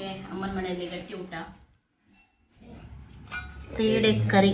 Okay ಅಮ್ಮನ ಮನೆಯಲ್ಲಿ ಗಟ್ಟಿ ಊಟ ತೀಡೆ ಕರಿ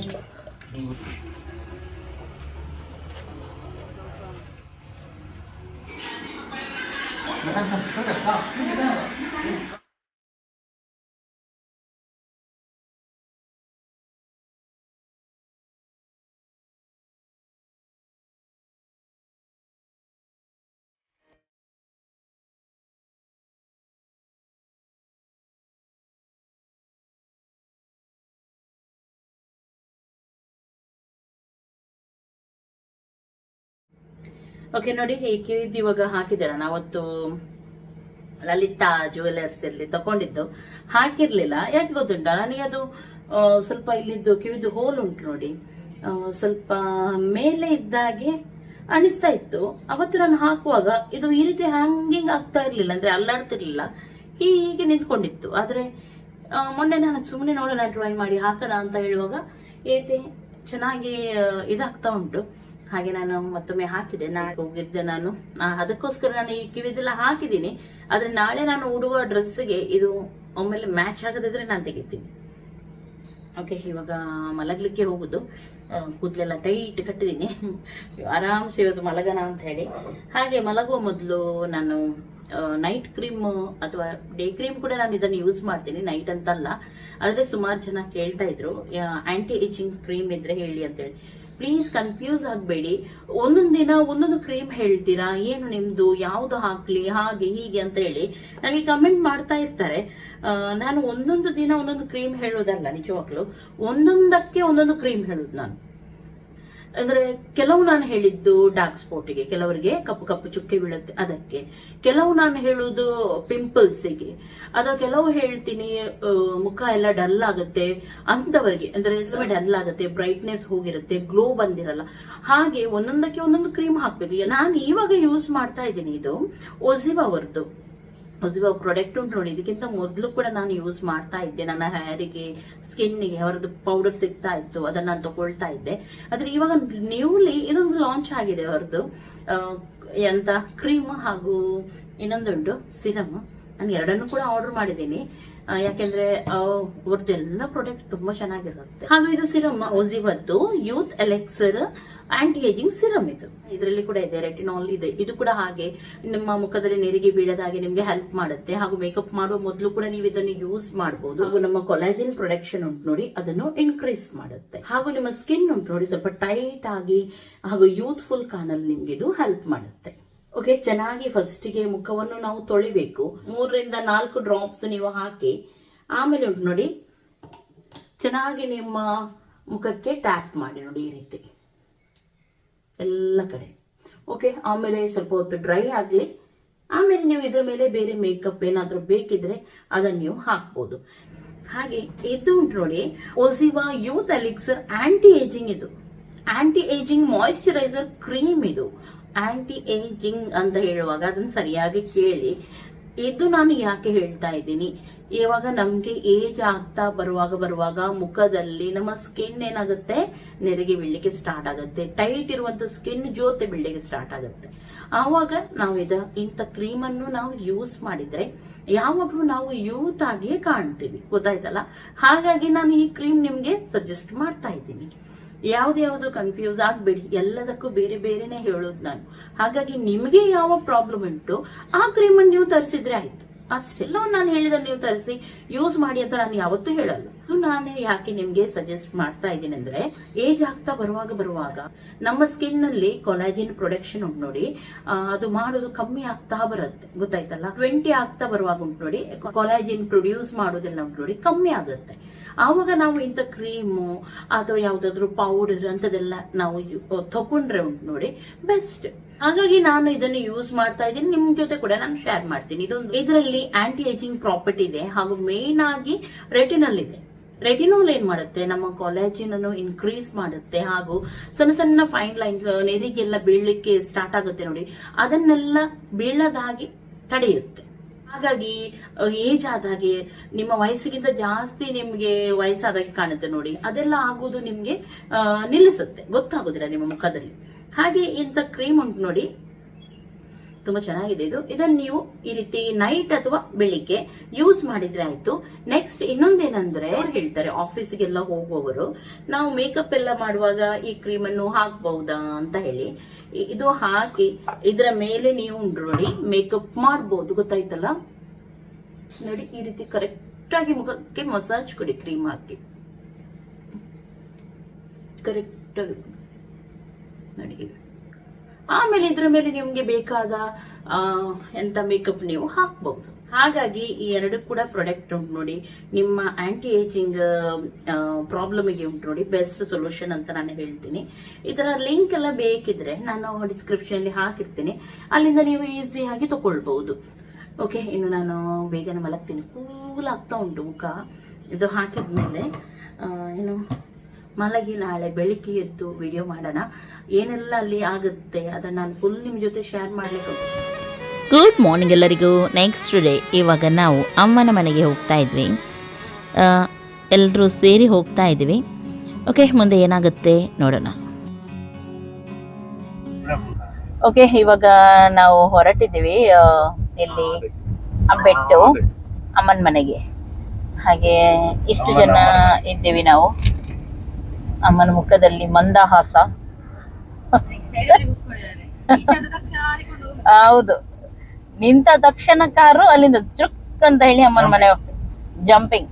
ಓಕೆ ನೋಡಿ, ಈ ಇವಾಗ ಹಾಕಿದ್ದಾರೆ ನಾವತ್ತು ಲಲಿತಾ ಜುವೆಲರ್ಸ್ ಅಲ್ಲಿ ತಗೊಂಡಿದ್ದು. ಹಾಕಿರ್ಲಿಲ್ಲ. ಯಾಕೆ ಗೊತ್ತುಂಟ? ನನಗೆ ಅದು ಸ್ವಲ್ಪ ಇಲ್ಲಿದ್ದು ಕಿವಿದ್ದು ಹೋಲ್ ಉಂಟು ನೋಡಿ. ಸ್ವಲ್ಪ ಮೇಲೆ ಇದ್ದಾಗೆ ಅನಿಸ್ತಾ ಇತ್ತು. ಅವತ್ತು ನಾನು ಹಾಕುವಾಗ ಇದು ಈ ರೀತಿ ಹ್ಯಾಂಗಿಂಗ್ ಆಗ್ತಾ ಇರ್ಲಿಲ್ಲ, ಅಂದ್ರೆ ಅಲ್ಲಾಡ್ತಿರ್ಲಿಲ್ಲ. ಹೀಗೆ ನಿಂತ್ಕೊಂಡಿತ್ತು. ಆದ್ರೆ ಮೊನ್ನೆ ನಾನು ಸುಮ್ಮನೆ ನೋಡೋಣ ಟ್ರೈ ಮಾಡಿ ಹಾಕದ ಅಂತ ಹೇಳುವಾಗ ಏತೆ, ಚೆನ್ನಾಗಿ ಇದಾಗ್ತಾ ಉಂಟು. ಹಾಗೆ ನಾನು ಮತ್ತೊಮ್ಮೆ ಹಾಕಿದೆ. ನಾಳೆ ಹೋಗಿದ್ದೆ ನಾನು. ಅದಕ್ಕೋಸ್ಕರ ನಾನು ಈ ಕಿವಿದೆಲ್ಲ ಹಾಕಿದ್ದೀನಿ. ಆದ್ರೆ ನಾಳೆ ನಾನು ಉಡುವ ಡ್ರೆಸ್ಗೆ ಇದು ಒಮ್ಮೆಲೆ ಮ್ಯಾಚ್ ಆಗದಿದ್ರೆ ನಾನು ತೆಗಿತೀನಿ. ಓಕೆ ಇವಾಗ ಮಲಗಲಿಕ್ಕೆ ಹೋಗುದು. ಕೂದಲೆಲ್ಲ ಟೈಟ್ ಕಟ್ಟಿದ್ದೀನಿ ಆರಾಮ್ಸೆ ಇವತ್ತು ಮಲಗನ ಅಂತ ಹೇಳಿ. ಹಾಗೆ ಮಲಗುವ ಮೊದಲು ನಾನು ನೈಟ್ ಕ್ರೀಮ್ ಅಥವಾ ಡೇ ಕ್ರೀಮ್ ಕೂಡ ನಾನು ಇದನ್ನು ಯೂಸ್ ಮಾಡ್ತೀನಿ ನೈಟ್ ಅಂತಲ್ಲ. ಆದರೆ ಸುಮಾರು ಜನ ಕೇಳ್ತಾ ಇದ್ರು ಆಂಟಿ ಏಜಿಂಗ್ ಕ್ರೀಮ್ ಇದ್ರೆ ಹೇಳಿ ಅಂತೇಳಿ. ಪ್ಲೀಸ್ ಕನ್ಫ್ಯೂಸ್ ಆಗಬೇಡಿ. ಒಂದೊಂದು ದಿನ ಒಂದೊಂದು ಕ್ರೀಮ್ ಹೇಳ್ತೀರಾ, ಏನು ನಿಮ್ದು, ಯಾವ್ದು ಹಾಕ್ಲಿ, ಹಾಗೆ, ಹೀಗೆ ಅಂತ ಹೇಳಿ ನನಗೆ ಕಮೆಂಟ್ ಮಾಡ್ತಾ ಇರ್ತಾರೆ. ನಾನು ಒಂದೊಂದು ದಿನ ಒಂದೊಂದು ಕ್ರೀಮ್ ಹೇಳೋದಲ್ಲ ನಿಜವಾಗ್ಲು, ಒಂದೊಂದಕ್ಕೆ ಒಂದೊಂದು ಕ್ರೀಮ್ ಹೇಳೋದು ನಾನು. ಅಂದ್ರೆ ಕೆಲವು ನಾನು ಹೇಳಿದ್ದು ಡಾರ್ಕ್ ಸ್ಪಾಟ್ಗೆ ಕೆಲವರಿಗೆ ಕಪ್ಪು ಕಪ್ಪು ಚುಕ್ಕೆ ಬೀಳುತ್ತೆ ಅದಕ್ಕೆ. ಕೆಲವು ನಾನು ಹೇಳುವುದು ಪಿಂಪಲ್ಸಿಗೆ ಅಥವಾ ಕೆಲವು ಹೇಳ್ತೀನಿ ಮುಖ ಎಲ್ಲ ಡಲ್ ಆಗುತ್ತೆ ಅಂತವರಿಗೆ ಅಂದ್ರೆ ಡಲ್ ಆಗುತ್ತೆ ಬ್ರೈಟ್ನೆಸ್ ಹೋಗಿರುತ್ತೆ ಗ್ಲೋ ಬಂದಿರಲ್ಲ. ಹಾಗೆ ಒಂದೊಂದಕ್ಕೆ ಒಂದೊಂದು ಕ್ರೀಮ್ ಹಾಕ್ಬೇಕು. ನಾನು ಇವಾಗ ಯೂಸ್ ಮಾಡ್ತಾ ಇದ್ದೀನಿ ಇದು ಒಸಿವ್ ಅವರದ್ದು. ಹೊಸ ಪ್ರಾಡಕ್ಟ್ ಉಂಟು ನೋಡಿ, ಇದಕ್ಕಿಂತ ಮೊದಲು ಕೂಡ ನಾನು ಯೂಸ್ ಮಾಡ್ತಾ ಇದ್ದೆ. ನನ್ನ ಹೇರಿಗೆ ಸ್ಕಿನ್ನಿಗೆ ಅವರದ್ದು ಪೌಡರ್ ಸಿಗ್ತಾ ಇತ್ತು, ಅದನ್ನ ನಾನು ತಗೊಳ್ತಾ ಇದ್ದೆ. ಆದ್ರೆ ಇವಾಗ ನ್ಯೂಲಿ ಇದೊಂದು ಲಾಂಚ್ ಆಗಿದೆ ಅವರದ್ದು. ಎಂತ? ಕ್ರೀಮ್ ಹಾಗೂ ಇನ್ನೊಂದುಂಟು ಸಿರಮ್ ನಾನು ಎರಡನ್ನು ಕೂಡ ಆರ್ಡರ್ ಮಾಡಿದ್ದೀನಿ. ಯಾಕೆಂದ್ರೆ ಅವ್ರದ್ದೆಲ್ಲ ಪ್ರಾಡಕ್ಟ್ ತುಂಬಾ ಚೆನ್ನಾಗಿರುತ್ತೆ. ಹಾಗೂ ಇದು serum ಓಜಿವದ್ದು youth elixir anti ageing serum ಇದು. ಇದರಲ್ಲಿ ಕೂಡ ಇದೆ ರೆಟಿನಾಲ್ ಇದೆ. ಇದು ಕೂಡ ಹಾಗೆ ನಿಮ್ಮ ಮುಖದಲ್ಲಿ ನೆರಿಗೆ ಬೀಳದ ಹಾಗೆ ನಿಮ್ಗೆ ಹೆಲ್ಪ್ ಮಾಡುತ್ತೆ. ಹಾಗೂ ಮೇಕಪ್ ಮಾಡುವ ಮೊದಲು ಕೂಡ ನೀವು ಇದನ್ನು ಯೂಸ್ ಮಾಡಬಹುದು ಹಾಗೂ ನಮ್ಮ ಕೊಲಾಜಿನ್ ಪ್ರೊಡಕ್ಷನ್ ಉಂಟು ನೋಡಿ ಅದನ್ನು ಇನ್ಕ್ರೀಸ್ ಮಾಡುತ್ತೆ. ಹಾಗೂ ನಿಮ್ಮ ಸ್ಕಿನ್ ಉಂಟು ನೋಡಿ ಸ್ವಲ್ಪ ಟೈಟ್ ಆಗಿ ಹಾಗೂ ಯೂತ್ಫುಲ್ ಕಾಣಲು ನಿಮ್ಗೆ ಇದು ಹೆಲ್ಪ್ ಮಾಡುತ್ತೆ. ಓಕೆ ಚೆನ್ನಾಗಿ ಫಸ್ಟಿಗೆ ಮುಖವನ್ನು ನಾವು ತೊಳಿಬೇಕು. ಮೂರರಿಂದ ನಾಲ್ಕು ಡ್ರಾಪ್ಸ್ ನೀವು ಹಾಕಿ, ಆಮೇಲೆ ನೋಡಿ, ಚೆನ್ನಾಗಿ ನಿಮ್ಮ ಮುಖಕ್ಕೆ ಟ್ಯಾಪ್ ಮಾಡಿ ನೋಡಿ ಈ ರೀತಿ. ಎಲ್ಲ ಕಡೆ. ಓಕೆ ಆಮೇಲೆ ಸ್ವಲ್ಪ ಹೊತ್ತು ಡ್ರೈ ಆಗಲಿ, ಆಮೇಲೆ ನೀವು ಇದ್ರ ಮೇಲೆ ಬೇರೆ ಮೇಕಪ್ ಏನಾದರೂ ಬೇಕಿದ್ರೆ ಅದನ್ನು ನೀವು ಹಾಕ್ಬೋದು. ಹಾಗೆ, ಇದು ಉಂಟು ನೋಡಿ OZiva youth elixir anti ageing ಇದು. ಆಂಟಿ ಏಜಿಂಗ್ ಮಾಯಿಶ್ಚರೈಸರ್ ಕ್ರೀಮ್ ಇದು. ಆಂಟಿ ಏಜಿಂಗ್ ಅಂತ ಹೇಳುವಾಗ ಅದನ್ನು ಸರಿಯಾಗಿ ಕೇಳಿ. ಇದು ನಾನು ಯಾಕೆ ಹೇಳ್ತಾ ಇದ್ದೀನಿ? ಇವಾಗ ನಮ್ಗೆ ಏಜ್ ಆಗ್ತಾ ಬರುವಾಗ ಬರುವಾಗ ಮುಖದಲ್ಲಿ ನಮ್ಮ ಸ್ಕಿನ್ ಏನಾಗುತ್ತೆ? ನೆರಿಗೆ ಬೀಳಲಿಕ್ಕೆ ಸ್ಟಾರ್ಟ್ ಆಗುತ್ತೆ. ಟೈಟ್ ಇರುವಂತ ಸ್ಕಿನ್ ಜೋತೆ ಬೀಳಲಿಕ್ಕೆ ಸ್ಟಾರ್ಟ್ ಆಗುತ್ತೆ. ಆವಾಗ ನಾವು ಇದ, ಇಂಥ ಕ್ರೀಮ್ ಅನ್ನು ನಾವು ಯೂಸ್ ಮಾಡಿದ್ರೆ ಯಾವಾಗಲೂ ನಾವು ಯೂತ್ ಆಗಿಯೇ ಕಾಣ್ತೀವಿ. ಗೊತ್ತಾಯ್ತಲ್ಲ? ಹಾಗಾಗಿ ನಾನು ಈ ಕ್ರೀಮ್ ನಿಮ್ಗೆ ಸಜೆಸ್ಟ್ ಮಾಡ್ತಾ ಇದ್ದೀನಿ. ಯಾವ್ದು ಕನ್ಫ್ಯೂಸ್ ಆಗ್ಬೇಡಿ. ಎಲ್ಲದಕ್ಕೂ ಬೇರೆ ಬೇರೆನೆ ಹೇಳೋದು ನಾನು. ಹಾಗಾಗಿ ನಿಮಗೆ ಯಾವ ಪ್ರಾಬ್ಲಮ್ ಉಂಟು, ಆ ಕ್ರೀಮ್ ಅನ್ನು ನೀವು ತರಿಸಿದ್ರೆ ಆಯ್ತು. ಅಷ್ಟೆಲ್ಲ ನಾನು ಹೇಳಿದ ನೀವು ತರಿಸಿ ಯೂಸ್ ಮಾಡಿ ಅಂತ ನಾನು ಯಾವತ್ತೂ ಹೇಳಲ್ಲ. ನಾನು ಯಾಕೆ ನಿಮ್ಗೆ ಸಜೆಸ್ಟ್ ಮಾಡ್ತಾ ಇದ್ದೀನಿ ಅಂದ್ರೆ ಏಜ್ ಆಗ್ತಾ ಬರುವಾಗ ಬರುವಾಗ ನಮ್ಮ ಸ್ಕಿನ್ನಲ್ಲಿ ಕೊಲಾಜಿನ್ ಪ್ರೊಡಕ್ಷನ್ ಉಂಟು ನೋಡಿ ಅದು ಮಾಡೋದು ಕಮ್ಮಿ ಆಗ್ತಾ ಬರುತ್ತೆ. ಗೊತ್ತಾಯ್ತಲ್ಲ? ಟ್ವೆಂಟಿ ಆಗ್ತಾ ಬರುವಾಗ ಉಂಟು ನೋಡಿ ಕೊಲಾಜಿನ್ ಪ್ರೊಡ್ಯೂಸ್ ಮಾಡೋದೆಲ್ಲ ಉಂಟು ನೋಡಿ, ಕಮ್ಮಿ ಆಗುತ್ತೆ. ಆವಾಗ ನಾವು ಇಂಥ ಕ್ರೀಮು ಅಥವಾ ಯಾವ್ದಾದ್ರು ಪೌಡರ್ ಅಂತದೆಲ್ಲ ನಾವು ತಗೊಂಡ್ರೆ ಉಂಟು ನೋಡಿ ಬೆಸ್ಟ್ ಹಾಗಾಗಿ ನಾನು ಇದನ್ನು ಯೂಸ್ ಮಾಡ್ತಾ ಇದ್ದೀನಿ. ನಿಮ್ ಜೊತೆ ಕೂಡ ನಾನು ಶೇರ್ ಮಾಡ್ತೀನಿ. ಇದೊಂದು ಇದರಲ್ಲಿ ಆಂಟಿ ಏಜಿಂಗ್ ಪ್ರಾಪರ್ಟಿ ಇದೆ. ಹಾಗೂ ಮೇನ್ ಆಗಿ ರೆಟಿನಲ್ ಇದೆ. ರೆಟಿನೋಲ್ ಏನ್ ಮಾಡುತ್ತೆ? ನಮ್ಮ ಕಾಲೇಜಿನ್ ಅನ್ನು ಇನ್ಕ್ರೀಸ್ ಮಾಡುತ್ತೆ. ಹಾಗೂ ಸಣ್ಣ ಸಣ್ಣ ಫೈನ್ ಲೈನ್ಸ್ ನೆರಿಗೆಲ್ಲ ಬೀಳಲಿಕ್ಕೆ ಸ್ಟಾರ್ಟ್ ಆಗುತ್ತೆ ನೋಡಿ. ಅದನ್ನೆಲ್ಲ ಬೀಳದಾಗಿ ತಡೆಯುತ್ತೆ. ಹಾಗಾಗಿ ಏಜ್ ಆದಾಗೆ ನಿಮ್ಮ ವಯಸ್ಸಿಗಿಂತ ಜಾಸ್ತಿ ನಿಮ್ಗೆ ವಯಸ್ಸಾದಾಗೆ ಕಾಣುತ್ತೆ ನೋಡಿ. ಅದೆಲ್ಲ ಆಗೋದು ನಿಮ್ಗೆ ನಿಲ್ಲಿಸುತ್ತೆ. ಗೊತ್ತಾಗೋದಿಲ್ಲ ನಿಮ್ಮ ಮುಖದಲ್ಲಿ. ಹಾಗೆ ಇಂಥ ಕ್ರೀಮ್ ಉಂಟು ನೋಡಿ. ತುಂಬಾ ಚೆನ್ನಾಗಿದೆ ಇದು. ಇದನ್ನ ನೀವು ಈ ರೀತಿ ನೈಟ್ ಅಥವಾ ಬೆಳಿಗ್ಗೆ ಯೂಸ್ ಮಾಡಿದ್ರೆ ಆಯ್ತು. ನೆಕ್ಸ್ಟ್ ಇನ್ನೊಂದೇನಂದ್ರೆ ಹೇಳ್ತಾರೆ ಆಫೀಸ್ಗೆಲ್ಲ ಹೋಗುವವರು, ನಾವು ಮೇಕಪ್ ಎಲ್ಲ ಮಾಡುವಾಗ ಈ ಕ್ರೀಮ್ ಅನ್ನು ಹಾಕ್ಬಹುದಾ ಅಂತ ಹೇಳಿ. ಇದು ಹಾಕಿ ಇದರ ಮೇಲೆ ನೀವು ನೋಡಿ ಮೇಕಪ್ ಮಾಡಬಹುದು ಗೊತ್ತಾಯ್ತಲ್ಲ? ನೋಡಿ, ಈ ರೀತಿ ಕರೆಕ್ಟ್ ಆಗಿ ಮುಖಕ್ಕೆ ಮಸಾಜ್ ಕೊಡಿ ಕ್ರೀಮ್ ಹಾಕಿ. ಕರೆಕ್ಟ್ ಆಗಿ. ನೋಡಿ ಆಮೇಲೆ ಇದ್ರ ಮೇಲೆ ನಿಮ್ಗೆ ಬೇಕಾದ ಎಂತ ಮೇಕಪ್ ನೀವು ಹಾಕ್ಬಹುದು ಹಾಗಾಗಿ ಈ ಎರಡು ಕೂಡ ಪ್ರಾಡಕ್ಟ್ ಉಂಟು ನೋಡಿ. ನಿಮ್ಮ ಆಂಟಿ ಏಜಿಂಗ್ ಪ್ರಾಬ್ಲಮಿಗೆ ಉಂಟು ನೋಡಿ. ಬೆಸ್ಟ್ ಸೊಲ್ಯೂಷನ್ ಅಂತ ನಾನು ಹೇಳ್ತೀನಿ. ಇದರ ಲಿಂಕ್ ಎಲ್ಲ ಬೇಕಿದ್ರೆ ನಾನು ಡಿಸ್ಕ್ರಿಪ್ಷನ್ ಅಲ್ಲಿ ಹಾಕಿರ್ತೀನಿ. ಅಲ್ಲಿಂದ ನೀವು ಈಸಿಯಾಗಿ ತಗೊಳ್ಬಹುದು ಓಕೆ ಇನ್ನು ನಾನು ಬೇಗನೆ ಮಲಗ್ತೀನಿ. ಕೂಲ್ ಆಗ್ತಾ ಉಂಟು ಮುಖ. ಇದು ಹಾಕಿದ್ಮೇಲೆ ಮೇಲೆ ಏನು ಮಲಗಿ ನಾಳೆ ಬೆಳಿಗ್ಗೆ ಎದ್ದು ವಿಡಿಯೋ ಮಾಡೋಣ. ಏನೆಲ್ಲ ಅಲ್ಲಿ ಆಗುತ್ತೆ ಅದನ್ನ ನಾನು ಫುಲ್ ನಿಮ್ಮ ಜೊತೆ ಶೇರ್ ಮಾಡ್ಲಿಕ್ಕೆ ಗುಡ್ ಮಾರ್ನಿಂಗ್ ಎಲ್ಲರಿಗೂ. ನೆಕ್ಸ್ಟ್ ಡೇ ಇವಾಗ ನಾವು ಅಮ್ಮನ ಮನೆಗೆ ಹೋಗ್ತಾ ಇದ್ವಿ. ಎಲ್ಲರೂ ಸೇರಿ ಹೋಗ್ತಾ ಇದ್ವಿ. ಓಕೆ ಮುಂದೆ ಏನಾಗುತ್ತೆ ನೋಡೋಣ. ಓಕೆ ಇವಾಗ ನಾವು ಹೊರಟಿದ್ದೀವಿ ಇಲ್ಲಿ ಅಬ್ಬೆಟ್ಟು ಅಮ್ಮನ ಮನೆಗೆ. ಹಾಗೆ ಇಷ್ಟು ಜನ ಇದ್ದೀವಿ ನಾವು. ಅಮ್ಮನ ಮುಖದಲ್ಲಿ ಮಂದಹಾಸ. ಹೌದು. ನಿಂತ ತಕ್ಷಣ ಕಾರು ಅಲ್ಲಿಂದ ಚುಕ್ ಅಂತ ಹೇಳಿ ಅಮ್ಮನ ಮನೆ ಜಂಪಿಂಗ್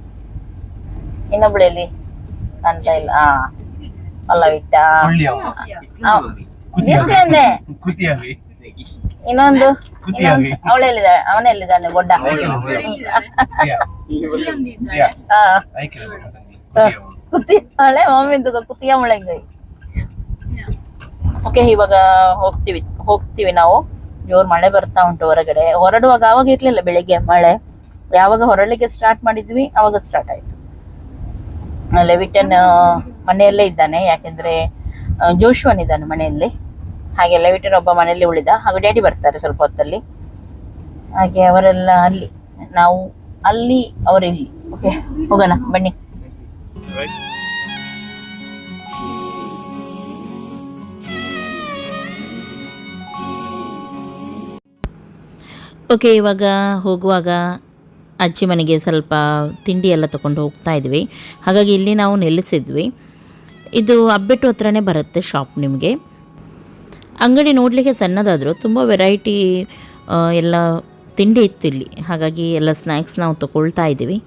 ಇನ್ನೊಬ್ಳು ಎಲ್ಲಿ? ಕಾಣ್ತಾ ಇಲ್ಲ. ಅಲ್ಲ ಬಿಟ್ಟ ಇನ್ನೊಂದು. ಅವಳೆಲ್ಲಿದ್ದಾಳೆ ಅವನೆಲ್ಲಿದ್ದಾನೆ? ಗೊಡ್ಡ. ಹಾ ಕುತಿಯಾಳೆ ಮಮ್ಮಿಂದು ಕುತಿಯ ಮುಳಂಗೈ. ಓಕೆ, ಇವಾಗ ಹೋಗ್ತೀವಿ ಹೋಗ್ತೀವಿ ನಾವು. ಜೋರ್ ಮಳೆ ಬರ್ತಾ ಉಂಟು ಹೊರಗಡೆ. ಹೊರಡುವಾಗ ಆವಾಗ ಇರ್ಲಿಲ್ಲ ಬೆಳಿಗ್ಗೆ ಮಳೆ. ಯಾವಾಗ ಹೊರಳಿಗೆ ಸ್ಟಾರ್ಟ್ ಮಾಡಿದ್ವಿ, ಅವಾಗ ಸ್ಟಾರ್ಟ್ ಆಯ್ತು. ಲೆವಿಟನ್ ಮನೆಯಲ್ಲೇ ಇದ್ದಾನೆ. ಯಾಕೆಂದ್ರೆ ಜೋಶ್ವನ್ ಇದ್ದಾನೆ ಮನೆಯಲ್ಲಿ. ಹಾಗೆ ಲೆವಿಟನ್ ಒಬ್ಬ ಮನೆಯಲ್ಲಿ ಉಳಿದ. ಹಾಗೂ ಡ್ಯಾಡಿ ಬರ್ತಾರೆ ಸ್ವಲ್ಪ ಹೊತ್ತಲ್ಲಿ. ಹಾಗೆ ಅವರೆಲ್ಲ ಅಲ್ಲಿ. ನಾವು ಅಲ್ಲಿ, ಅವರಿಲ್ಲಿ. ಓಕೆ ಹೋಗೋಣ, ಬನ್ನಿ. ಓಕೆ, ಇವಾಗ ಹೋಗುವಾಗ ಅಜ್ಜಿ ಮನೆಗೆ ಸ್ವಲ್ಪ ತಿಂಡಿ ಎಲ್ಲ ತೊಗೊಂಡು ಹೋಗ್ತಾ ಇದ್ವಿ. ಹಾಗಾಗಿ ಇಲ್ಲಿ ನಾವು ನಿಲ್ಲಿಸಿದ್ವಿ ಇದು ಅಬ್ಬೆಟ್ಟು ಹತ್ರನೇ ಬರುತ್ತೆ ಶಾಪ್ ನಿಮಗೆ. ಅಂಗಡಿ ನೋಡಲಿಕ್ಕೆ ಸಣ್ಣದಾದರೂ ತುಂಬ ವೆರೈಟಿ ಎಲ್ಲ ತಿಂಡಿ ಇತ್ತು ಇಲ್ಲಿ. ಹಾಗಾಗಿ ಎಲ್ಲ ಸ್ನ್ಯಾಕ್ಸ್ ನಾವು ತಗೊಳ್ತಾ ಇದ್ದೀವಿ.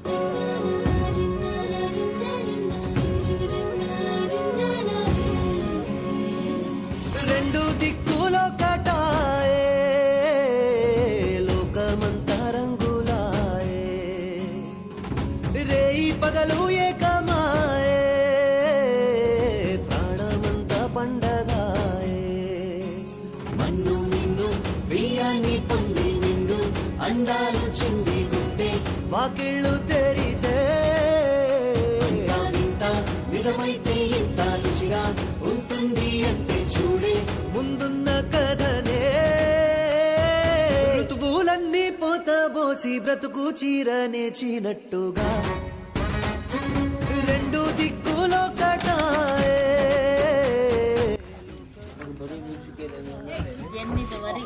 వాకిళ్ళు తెరిచే. నిజమైతే ఇంత రుచిగా ఉంటుంది అంటే చూడే. ముందున్న కథనే ఋతువులన్నీ పోతబోసి బ్రతుకు చీర నేచినట్టుగా రెండు దిక్కులో కటాయే. జన్మిత వరి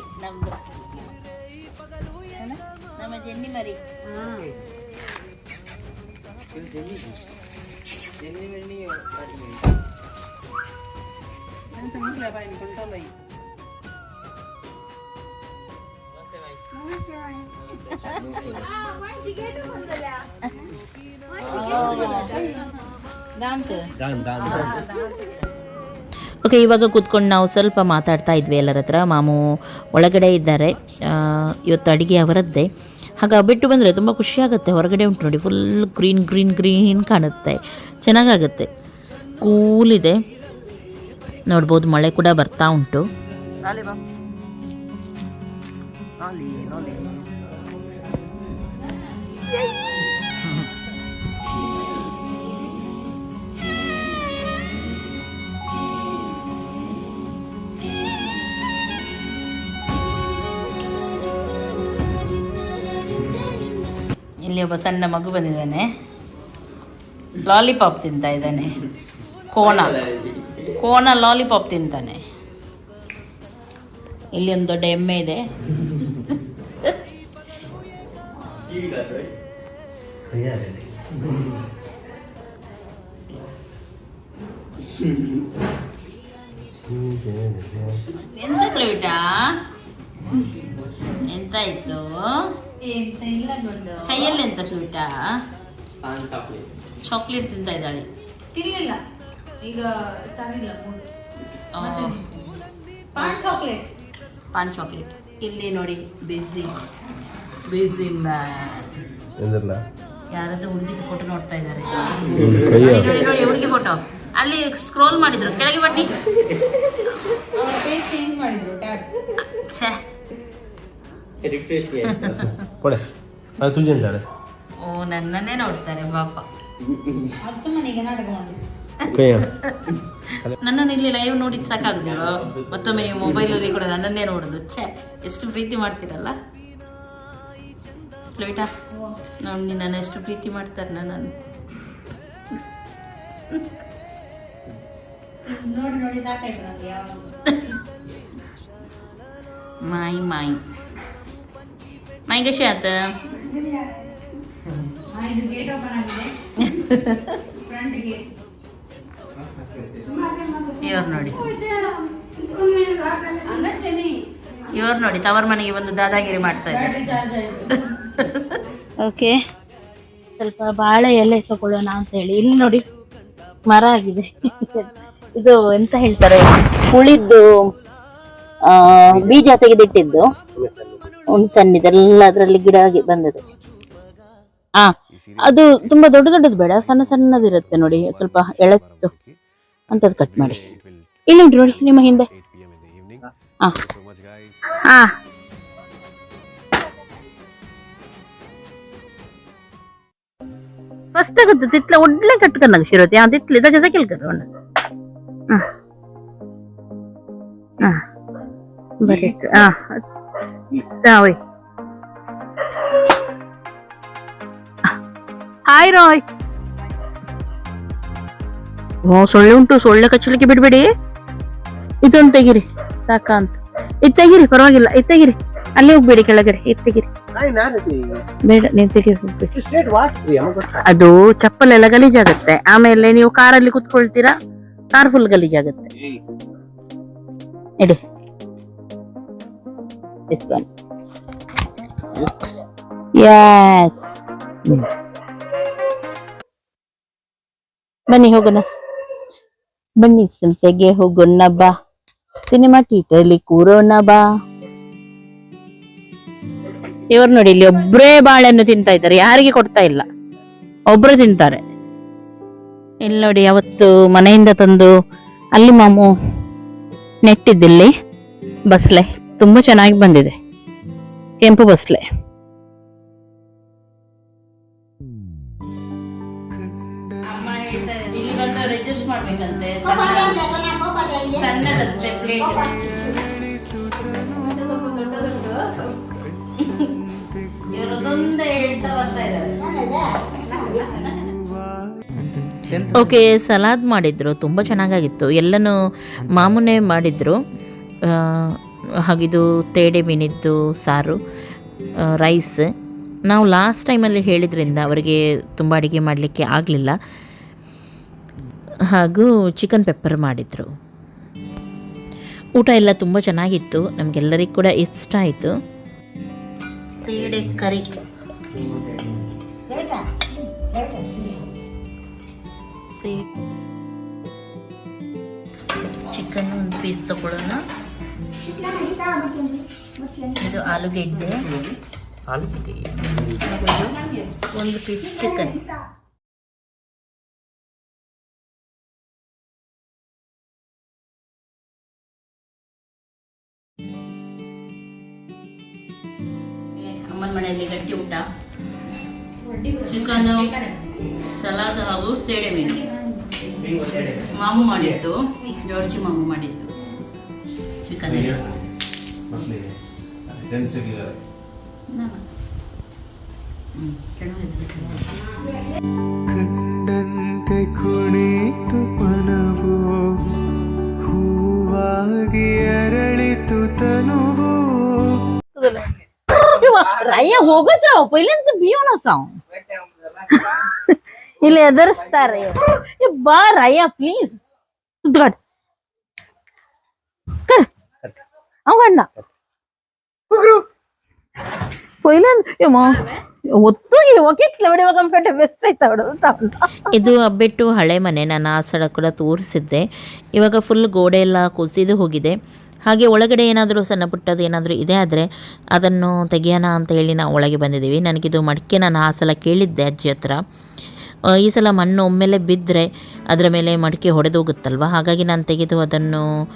ನಮ್ಮ ಜೆನ್ನಿ ಮರಿ. ಓಕೆ. ಇವಾಗ ಕೂತ್ಕೊಂಡು ನಾವು ಸ್ವಲ್ಪ ಮಾತಾಡ್ತಾ ಇದ್ವಿ ಎಲ್ಲರ ಹತ್ರ. ಮಾಮು ಒಳಗಡೆ ಇದ್ದಾರೆ. ಇವತ್ತು ಅಡುಗೆ ಅವರದ್ದೇ. ಹಾಗೆ ಬಿಟ್ಟು ಬಂದರೆ ತುಂಬ ಖುಷಿಯಾಗುತ್ತೆ ಹೊರಗಡೆ ಉಂಟು ನೋಡಿ ಫುಲ್ ಗ್ರೀನ್ ಗ್ರೀನ್ ಗ್ರೀನ್ ಕಾಣುತ್ತೆ. ಚೆನ್ನಾಗಾಗುತ್ತೆ. ಕೂಲ್ ಇದೆ ನೋಡ್ಬೋದು ಮಳೆ ಕೂಡ ಬರ್ತಾ ಉಂಟು. ಇಲ್ಲಿ ಒಬ್ಬ ಸಣ್ಣ ಮಗು ಬಂದಿದ್ದಾನೆ. ಲಾಲಿಪಾಪ್ ತಿಂತಾ ಇದ್ದಾನೆ. ಕೋಣ. ಕೋಣ ಲಾಲಿಪಾಪ್ ತಿಂತಾನೆ. ಇಲ್ಲಿ ಒಂದು ದೊಡ್ಡ ಎಮ್ಮೆ ಇದೆ. ಎಂತ ಪ್ಲೇಟಾ ಎಂತ ಇತ್ತು ಕೈಯಲ್ಲಿ ಎಂತ ಕ್ಲವಿಟಾ ಚಾಕ್ಲೇಟ್ ತಿಂತಾ ಇದ್ದಾಳೆ. ತಿನ್ಲಿಲ್ಲ. ಈಗ ಪಾನ್ ಚಾಕ್ಲೇಟ್ ಪಾನ್ ಚಾಕ್ಲೇಟ್ ಇಲ್ಲಿ ನೋಡಿ ಬಿಸಿ ಬಿಸಿ ಯಾರದ್ದು ಹುಡುಗಿದ ಫೋಟೋ ನೋಡ್ತಾ ಇದ್ದಾರೆ. ನೋಡಿ ನೋಡಿ ನೋಡಿ ಹುಡುಗಿ ಫೋಟೋ ಅಲ್ಲಿ ಸ್ಕ್ರೋಲ್ ಮಾಡಿದ್ರು. ಕೆಳಗೆ ಬನ್ನಿ. ಮಾಡಿದ್ರು ಕೊಡೆ. ಅದು ತುಜಿ ಅಂತಾರೆ. ಓ ನನ್ನನ್ನೇ ನೋಡ್ತಾರೆ ಪಾಪ. ನಾಟಕ ನನ್ನನ್ನು ಇಲ್ಲಿ ಲೈವ್ ನೋಡಿದ್ ಸಾಕಾಗುದಿಲ್ಲ ಮತ್ತೊಮ್ಮೆ ನೀವು ಮೊಬೈಲ್ ಅಲ್ಲಿ ಕೂಡ ನನ್ನನ್ನೇ ನೋಡುದು. ಛೇ ಎಷ್ಟು ಪ್ರೀತಿ ಮಾಡ್ತೀರಲ್ಲ? ಲವಿಟಾ ನೋಡಿ ನಿನ್ನನ್ನು ಎಷ್ಟು ಪ್ರೀತಿ ಮಾಡ್ತಾರೆ ನನ್ನನ್ನು. ನೋಡಿ ನೋಡಿ ಸಾಕಾಯ್ತು ನನಗೆ ಮಾಯಿ ಮಾಯಿ. ಮಾಯಿ ಕಶಿ ಆತ ಇದು ಗೇಟ್ ಆಗಿದೆ ಫ್ರಂಟ್ ಗೇಟ್ ಇವ್ರು ನೋಡಿ ಇವ್ರು ನೋಡಿ ತವರ್ ಮನೆಗೆ ಬಂದು ದಾದಾಗಿರಿ ಮಾಡ್ತಾ ಇದ್ದಾರೆ. ಓಕೆ. ಸ್ವಲ್ಪ ಬಾಳೆ ಎಲೆ ತಗೊಳ್ಳೋಣ ಅಂತ ಹೇಳಿ. ಇಲ್ಲಿ ನೋಡಿ ಮರ ಆಗಿದೆ. ಇದು ಎಂತ ಹೇಳ್ತಾರೆ? ಹುಳಿದ್ದು ಆ ಬೀಜ ತೆಗೆದಿಟ್ಟಿದ್ದು. ಹುಣ್ಸನ್ನಿದೆಲ್ಲ ಅದರಲ್ಲಿ ಗಿಡ ಆಗಿ ಬಂದಿದೆ ಆ ಅದು ತುಂಬಾ ದೊಡ್ಡ ದೊಡ್ಡದು ಬೇಡ ಸಣ್ಣ ಸಣ್ಣದಿರುತ್ತೆ ನೋಡಿ ಸ್ವಲ್ಪ ಎಳೆತ್ತು ಅಂತದ್ ಕಟ್ ಮಾಡಿ. ಇಲ್ಲಿ ಉಂಟು ನೋಡಿ ನಿಮ್ಮ ಹಿಂದೆ. ಫಸ್ಟ್ ಆಗುತ್ತೆ ತಿತ್ಲ ಒಡ್ಲೆ ಕಟ್ಕೊಂಡಾಗ ಶಿರೋತಿ. ಆ ತಿತ್ಲಿ ಇದಾಗ ಸಹ ಕೇಳ್ಕರು ಬರೀ. ಹಾ ಓಯ್ ಹಾಯ್ ರಾಯ್ ಓ ಸೊಳ್ಳೆ ಉಂಟು ಸೊಳ್ಳೆ ಕಚ್ಚಲಿಕ್ಕೆ ಬಿಡ್ಬೇಡಿ. ಇದೊಂದು ತೆಗಿರಿ ಸಾಕ ಅಂತ ಇದು ತೆಗಿರಿ ಪರವಾಗಿಲ್ಲ ಇದು ತೆಗಿರಿ. ಅಲ್ಲಿ ಹೋಗ್ಬೇಡಿ ಕೆಳಗಡೆ ಇದು ತೆಗಿರಿ. ಬೇಡ ನೀವು ವಾಟ್ ಅದು ಚಪ್ಪಲೆಲ್ಲ ಗಲೀಜಾಗುತ್ತೆ. ಆಮೇಲೆ ನೀವು ಕಾರಲ್ಲಿ ಕುತ್ಕೊಳ್ತೀರಾ ಕಾರ್ ಫುಲ್ ಗಲೀಜಾಗುತ್ತೆ. ಇಡಿ This one. Yes. ಬನ್ನಿ ಹೋಗೋಣ. ಬನ್ನಿ ಸಂತೆಗೆ ಹೋಗೋಣ ಬಾ. ಸಿನಿಮಾ ಥಿಯೇಟರ್ಲಿ ಕೂರೋಣ ಬಾ. ಇವ್ರು ನೋಡಿ, ಇಲ್ಲಿ ಒಬ್ರೇ ಬಾಳೆಹಣ್ಣು ತಿಂತಾ ಇದ್ದಾರೆ. ಯಾರಿಗೆ ಕೊಡ್ತಾ ಇಲ್ಲ. ಒಬ್ರು ತಿಂತಾರೆ. ಇಲ್ಲಿ ನೋಡಿ, ಅವತ್ತು ಮನೆಯಿಂದ ತಂದು, ಅಲ್ಲಿ ಮಾಮು ನೆಟ್ಟಿದ್ದಿಲ್ಲಿ, ಬಸ್ಲೆ. ತುಂಬಾ ಚೆನ್ನಾಗಿ ಬಂದಿದೆ. ಕೆಂಪು ಬಸ್ಲೆ. ಓಕೆ ಸಲಾದ್ ಮಾಡಿದ್ರು ತುಂಬ ಚೆನ್ನಾಗಾಗಿತ್ತು. ಎಲ್ಲನೂ ಮಾಮೂನೇ ಮಾಡಿದ್ರು. ಹಾಗಿದು ತೇಡೆ ಮೀನಿದ್ದು ಸಾರು ರೈಸ್ ನಾವು ಲಾಸ್ಟ್ ಟೈಮಲ್ಲಿ ಹೇಳಿದ್ರಿಂದ ಅವರಿಗೆ ತುಂಬ ಅಡುಗೆ ಮಾಡಲಿಕ್ಕೆ ಆಗಲಿಲ್ಲ. ಹಾಗೂ ಚಿಕನ್ ಪೆಪ್ಪರ್ ಮಾಡಿದರು. ಊಟ ಎಲ್ಲ ತುಂಬ ಚೆನ್ನಾಗಿತ್ತು. ನಮಗೆಲ್ಲರಿಗೂ ಕೂಡ ಇಷ್ಟ ಆಯಿತು. ತೇಡೆ ಕರಿ. ಚಿಕನ್ ಒಂದು ಪೀಸ್ ತಗೊಳ್ಳೋಣ. ಇದು ಆಲೂಗೆಡ್ಡೆ. ಆಲೂಗೆಡ್ಡೆ. ಒಂದು ಪೀಸ್ ಚಿಕನ್ ಅಮ್ಮನ ಮನೆಯಲ್ಲಿ ಗಟ್ಟಿ ಊಟ. ಚಿಕನ್ ಸಲಾದ್ ಹಾಗೂ ತೇಡೆ ಮೀನು ಮಾಮು ಮಾಡಿದ್ದು ಜಾರ್ಜಿ ಮಾಮು ಮಾಡಿದ್ದು. ಕಲಿಯೋದು ಮಸ್ಲಿಗೆ ಡೆನ್ಸಿಗೆ ನಾನು ಹ್ಞೂ ಚೆನ್ನಾಗಿದೆ ಕಂಡಂತೆ ಕುಣಿತು ಪನವು ಹೂವಾಗಿ ಅರಳಿತು ತನುವು. ರಯ್ಯ ಹೋಗತ್ರ ಪೈಲಂತ ಬಿಯೋನ ಸಾವ್. ಇಲ್ಲಿ ಎದುರಿಸ್ತಾರೆ. ಬಾ ರಾಯ ಪ್ಲೀಸ್ ಗಾಡ್ ಆಯ್ತಾ ಇದು ಅಬ್ಬಿಟ್ಟು ಹಳೆ ಮನೆ ನಾನು ಆ ಸಡ ಕೂಡ ತೋರಿಸಿದ್ದೆ. ಇವಾಗ ಫುಲ್ ಗೋಡೆ ಎಲ್ಲ ಕುಸಿದು ಹೋಗಿದೆ. ಹಾಗೆ ಒಳಗಡೆ ಏನಾದರೂ ಸಣ್ಣ ಪುಟ್ಟದು ಏನಾದರೂ ಇದೆ ಆದರೆ ಅದನ್ನು ತೆಗೆಯೋಣ ಅಂತ ಹೇಳಿ ನಾವು ಒಳಗೆ ಬಂದಿದ್ದೀವಿ. ನನಗಿದು ಮಡಿಕೆ ನಾನು ಆ ಸಲ ಕೇಳಿದ್ದೆ ಅಜ್ಜಿ ಹತ್ರ. ಈ ಸಲ ಮಣ್ಣು ಒಮ್ಮೆಲೆ ಬಿದ್ದರೆ ಅದರ ಮೇಲೆ ಮಡಿಕೆ ಹೊಡೆದೋಗುತ್ತಲ್ವ? ಹಾಗಾಗಿ ನಾನು ತೆಗೆದು ಅದನ್ನು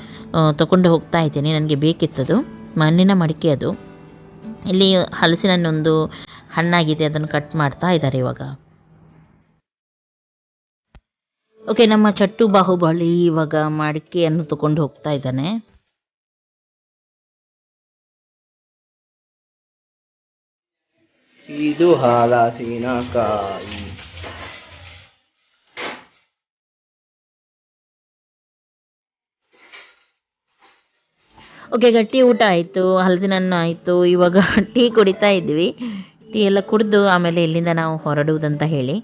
ತಗೊಂಡು ಹೋಗ್ತಾ ಇದ್ದೀನಿ. ನನಗೆ ಬೇಕಿತ್ತದು. ಮಣ್ಣಿನ ಮಡಿಕೆ ಅದು. ಇಲ್ಲಿ ಹಲಸಿನನ್ನೊಂದು ಹಣ್ಣಾಗಿದೆ. ಅದನ್ನು ಕಟ್ ಮಾಡ್ತಾ ಇದ್ದಾರೆ ಇವಾಗ. ಓಕೆ, ನಮ್ಮ ಚಟ್ಟು ಬಾಹುಬಲಿ ಇವಾಗ ಮಡಿಕೆಯನ್ನು ತಗೊಂಡು ಹೋಗ್ತಾ ಇದ್ದಾನೆ. ಇದು ಹಲಸಿನಕಾಯಿ. ಓಕೆ ಗಟ್ಟಿ ಊಟ ಆಯಿತು ಹಲಸಿನ ಹಣ್ಣು ಆಯಿತು, ಇವಾಗ ಟೀ ಕುಡಿತಾ ಇದ್ವಿ. ಟೀ ಎಲ್ಲ ಕುಡಿದು ಆಮೇಲೆ ಇಲ್ಲಿಂದ ನಾವು ಹೊರಡುವುದಂತ ಹೇಳಿ.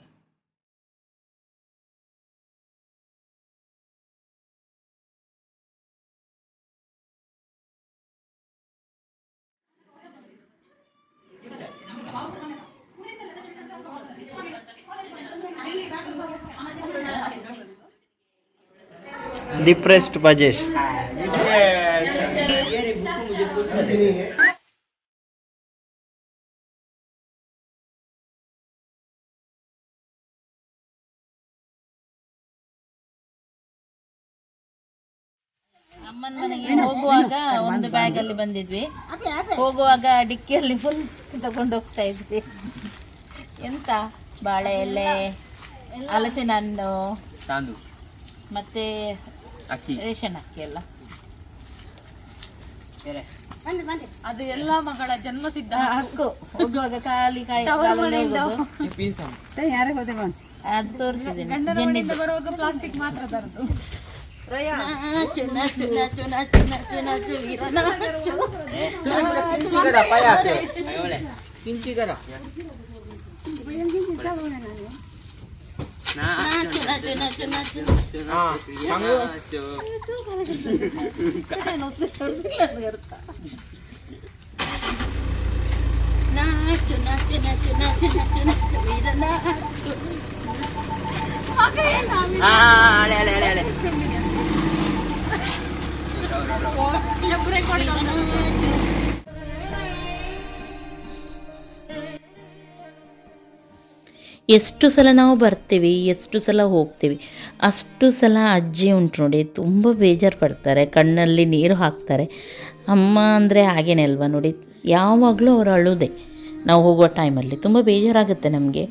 ಡಿಪ್ರೆಸ್ಡ್ ಬಜೆಟ್ ಅಮ್ಮನ ಮನೆಗೆ ಹೋಗುವಾಗ ಒಂದು ಬ್ಯಾಗ್ ಅಲ್ಲಿ ಬಂದಿದ್ವಿ ಹೋಗುವಾಗ ಡಿಕ್ಕಿಯಲ್ಲಿ ಫುಲ್ ತಗೊಂಡು ಹೋಗ್ತಾ ಇದ್ವಿ. ಎಂತ? ಬಾಳೆ ಎಲೆ ಹಲಸಿನ ಹಣ್ಣು ಮತ್ತೆ ಅಕ್ಕಿ. ರೇಷನ್ ಅಕ್ಕಿ ಎಲ್ಲ. ಅದು ಎಲ್ಲ ಮಗಳ ಜನ್ಮ ಸಿದ್ಧ ಹಕ್ಕು. ಹೋಗುವಾಗ ಖಾಲಿ ಕಾಯಿ. ಅದು ತೋರಿಸಿದ್ದೀನಿ. ಮನೆಯಿಂದ ಬರುವಾಗ ಪ್ಲಾಸ್ಟಿಕ್ ಮಾತ್ರ ತರದು. ಕಿಂಚಿಗರ ಹಳೆ ಹಳೆ ಹಳೆ ಹಳೆ ಎಷ್ಟು ಸಲ ನಾವು ಬರ್ತೀವಿ, ಎಷ್ಟು ಸಲ ಹೋಗ್ತೀವಿ, ಅಷ್ಟು ಸಲ ಅಜ್ಜಿ ಉಂಟು ನೋಡಿ, ತುಂಬ ಬೇಜಾರು ಪಡ್ತಾರೆ, ಕಣ್ಣಲ್ಲಿ ನೀರು ಹಾಕ್ತಾರೆ. ಅಮ್ಮ ಅಂದರೆ ಹಾಗೇನೆ ಅಲ್ವಾ ನೋಡಿ, ಯಾವಾಗಲೂ ಅವರು ಅಳುದೆ. ನಾವು ಹೋಗೋ ಟೈಮಲ್ಲಿ ತುಂಬ ಬೇಜಾರಾಗುತ್ತೆ ನಮಗೆ.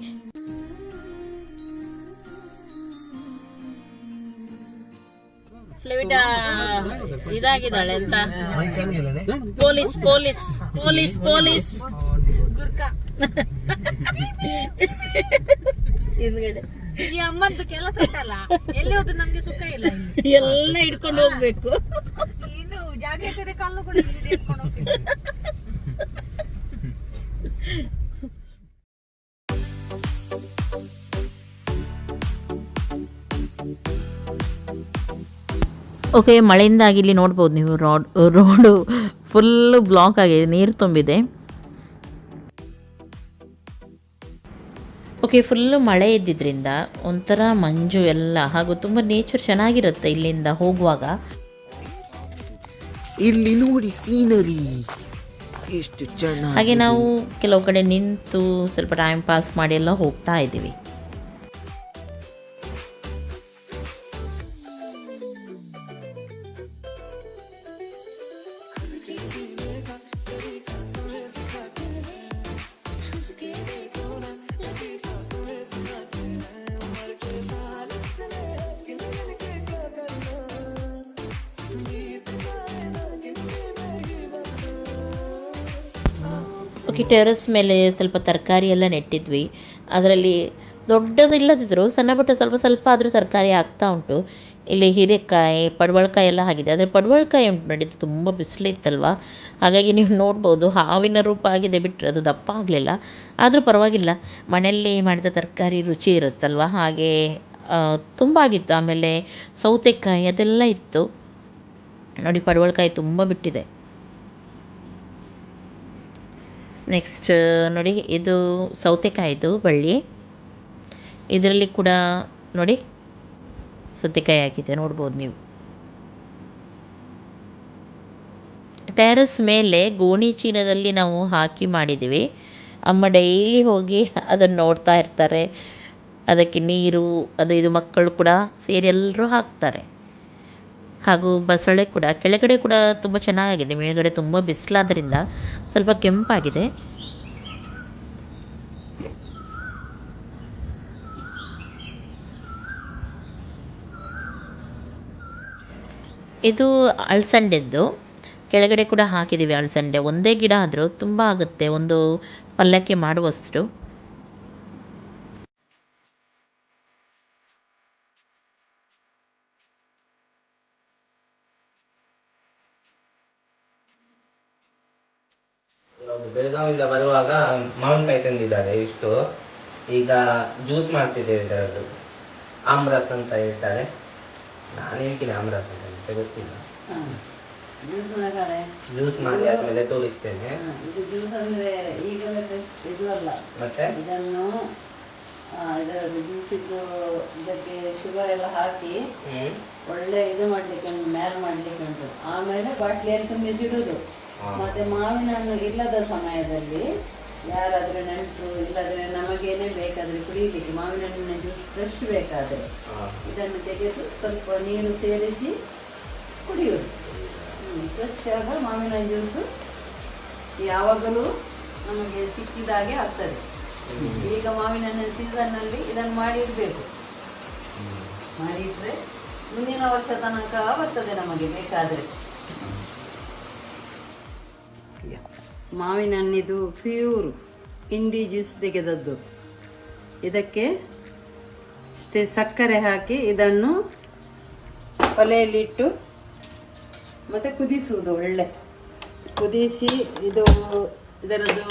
ಫ್ಲೇವಿಟಾ ಇದಾಗಿದ್ದಾಳೆ ಅಂತ. Police police police police. ಹಿಂದ್ಗಡೆ. ಈ ಅಮ್ಮಂದು ಕೆಲಸ ಅಲ್ಲ ಎಲ್ಲಿ ಹೋದ್ರು ನಮ್ಗೆ ಸುಖ ಇಲ್ಲ ಇಲ್ಲಿ. ಎಲ್ಲ ಹಿಡ್ಕೊಂಡು ಹೋಗ್ಬೇಕು. ಇನ್ನು ಜಾಗ್ರತೆ ಕಲ್ಲು ಕೂಡ ಇಲ್ಲಿ ಹಿಡ್ಕೊಂಡು ಹೋಗ್ತೀವಿ ಓಕೆ ಮಳೆಯಿಂದಾಗಿ ಇಲ್ಲಿ ನೋಡ್ಬೋದು ನೀವು ರೋಡ್ ರೋಡು ಫುಲ್ಲು ಬ್ಲಾಕ್ ಆಗಿದೆ ನೀರು ತುಂಬಿದೆ. ಓಕೆ ಫುಲ್ಲು ಮಳೆ ಇದ್ದಿದ್ದರಿಂದ ಒಂಥರ ಮಂಜು ಎಲ್ಲ ಹಾಗೂ ತುಂಬ ನೇಚರ್ ಚೆನ್ನಾಗಿರುತ್ತೆ ಇಲ್ಲಿಂದ ಹೋಗುವಾಗ. ಇಲ್ಲಿ ನೋಡಿ ಸೀನರಿ ಎಷ್ಟು ಚೆನ್ನಾಗಿ ಹಾಗೆ ನಾವು ಕೆಲವು ಕಡೆ ನಿಂತು ಸ್ವಲ್ಪ ಟೈಮ್ ಪಾಸ್ ಮಾಡಿ ಎಲ್ಲ ಹೋಗ್ತಾ ಇದ್ದೀವಿ. ಓಕೆ, ಟೆರಸ್ ಮೇಲೆ ಸ್ವಲ್ಪ ತರಕಾರಿ ಎಲ್ಲ ನೆಟ್ಟಿದ್ವಿ. ಅದರಲ್ಲಿ ದೊಡ್ಡದಿಲ್ಲದಿದ್ದರೂ ಸಣ್ಣ ಪುಟ್ಟ ಸ್ವಲ್ಪ ಸ್ವಲ್ಪ ಆದರೂ ತರಕಾರಿ ಆಗ್ತಾ ಉಂಟು. ಇಲ್ಲಿ ಹೀರೆಕಾಯಿ, ಪಡವಳಕಾಯಿ ಎಲ್ಲ ಆಗಿದೆ ಆದರೆ ಪಡವಳಕಾಯಿ ಉಂಟು ನೋಡಿ, ಇದು ತುಂಬ ಬಿಸಿಲಿತ್ತಲ್ವ? ಹಾಗಾಗಿ ನೀವು ನೋಡ್ಬೋದು, ಹಾವಿನ ರೂಪ ಆಗಿದೆ ಬಿಟ್ಟರೆ ಅದು ದಪ್ಪ ಆಗಲಿಲ್ಲ. ಆದರೂ ಪರವಾಗಿಲ್ಲ, ಮನೆಯಲ್ಲಿ ಮಾಡಿದ ತರಕಾರಿ ರುಚಿ ಇರುತ್ತಲ್ವ? ಹಾಗೆ ತುಂಬ ಆಗಿತ್ತು. ಆಮೇಲೆ ಸೌತೆಕಾಯಿ ಅದೆಲ್ಲ ಇತ್ತು. ನೋಡಿ, ಪಡವಳಕಾಯಿ ತುಂಬ ಬಿಟ್ಟಿದೆ. ನೆಕ್ಸ್ಟ್ ನೋಡಿ, ಇದು ಸೌತೆಕಾಯಿದು ಬಳ್ಳಿ. ಇದರಲ್ಲಿ ಕೂಡ ನೋಡಿ, ಸೌತೆಕಾಯಿ ಆಗಿದೆ ನೋಡ್ಬೋದು ನೀವು. ಟೆರಸ್ ಮೇಲೆ ಗೋಣಿ ಚೀಲದಲ್ಲಿ ನಾವು ಹಾಕಿ ಮಾಡಿದ್ದೀವಿ. ಅಮ್ಮ ಡೈಲಿ ಹೋಗಿ ಅದನ್ನು ನೋಡ್ತಾ ಇರ್ತಾರೆ. ಅದಕ್ಕೆ ನೀರು, ಅದು ಇದು ಮಕ್ಕಳು ಕೂಡ ಸೇರಿ ಎಲ್ಲರೂ ಹಾಕ್ತಾರೆ. ಹಾಗೂ ಬಸಳೆ ಕೂಡ, ಕೆಳಗಡೆ ಕೂಡ ತುಂಬ ಚೆನ್ನಾಗಿದೆ. ಮೇಲ್ಗಡೆ ತುಂಬ ಬಿಸಿಲಾದ್ರಿಂದ ಸ್ವಲ್ಪ ಕೆಂಪಾಗಿದೆ. ಇದು ಅಳ್ಸಂಡೆದ್ದು. ಕೆಳಗಡೆ ಕೂಡ ಹಾಕಿದ್ದೀವಿ ಅಳ್ಸಂಡೆ. ಒಂದೇ ಗಿಡ ಆದರೂ ತುಂಬ ಆಗುತ್ತೆ. ಒಂದು ಪಲ್ಯಕ್ಕೆ ಮಾಡುವಷ್ಟು ಹೌದು, ಬೆಳಗಾವಿಯಿಂದ ಬರುವಾಗ ಮಾವಿನಕಾಯಿ ತಂದಿದ್ದಾರೆ ಇಷ್ಟು. ಈಗ ಜ್ಯೂಸ್ ಮಾಡ್ತಿದ್ದೇವೆ ಇದರದ್ದು. ಆಮ್ರಸ್ ಅಂತ ಹೇಳ್ತಾರೆ. ನಾನು ಹೇಳ್ತೀನಿ ಆಮ್ರಸ್ ಅಂತ ಅಂತ ಗೊತ್ತಿಲ್ಲ. ಜ್ಯೂಸ್ ಮಾಡಿ ಆದ್ಮೇಲೆ ತೋರಿಸ್ತೇನೆ. ಇದು ಜ್ಯೂಸ್ ಅಂದ್ರೆ ಈಗ ಇದು ಅಲ್ಲ. ಮತ್ತೆ? ಇದನ್ನು ಇದರದ್ದು ಜ್ಯೂಸಿದ್ದು ಇದಕ್ಕೆ ಶುಗರ್ ಎಲ್ಲ ಹಾಕಿ ಒಳ್ಳೆ ಇದು ಮಾಡ್ಲಿಕ್ಕೆ ಉಂಟು ಮ್ಯಾಲ್ ಮಾಡ್ಲಿಕ್ಕೆ ಉಂಟು. ಆಮೇಲೆ ಬಾಟ್ಲಿಯಲ್ಲಿ ತುಂಬಿಸಿಡುದು ಮತ್ತೆ ಮಾವಿನ ಹಣ್ಣು ಇಲ್ಲದ ಸಮಯದಲ್ಲಿ ಯಾರಾದ್ರೂ ನೆಂಟರು ಇಲ್ಲದ್ರೆ ನಮಗೇನೆ ಬೇಕಾದ್ರೆ ಕುಡಿಯಲಿಕ್ಕೆ ಮಾವಿನ ಹಣ್ಣಿನ ಜ್ಯೂಸ್ ಫ್ರೆಶ್ ಬೇಕಾದ್ರೆ ಇದನ್ನು ತೆಗೆದು ಸ್ವಲ್ಪ ನೀರು ಸೇರಿಸಿ ಕುಡಿಯುವುದು. ಫ್ರೆಶ್ ಆಗ ಮಾವಿನ ಜ್ಯೂಸು ಯಾವಾಗಲೂ ನಮಗೆ ಸಿಕ್ಕಿದಾಗೆ ಆಗ್ತದೆ. ಈಗ ಮಾವಿನ ಹಣ್ಣಿನ ಸೀಸನ್ನಲ್ಲಿ ಇದನ್ನು ಮಾಡಿ ಇಡಬೇಕು. ಮಾಡಿಟ್ರೆ ಮುಂದಿನ ವರ್ಷ ತನಕ ಬರ್ತದೆ ನಮಗೆ ಬೇಕಾದರೆ. ಮಾವಿನ ಹಣ್ಣಿದು ಪ್ಯೂರ್ ಇಂಡಿ ಜ್ಯೂಸ್ ತೆಗೆದದ್ದು. ಇದಕ್ಕೆ ಅಷ್ಟೇ ಸಕ್ಕರೆ ಹಾಕಿ ಇದನ್ನು ಒಲೆಯಲ್ಲಿಟ್ಟು ಮತ್ತು ಕುದಿಸುವುದು ಒಳ್ಳೆ. ಕುದಿಸಿ ಇದು ಇದರದ್ದು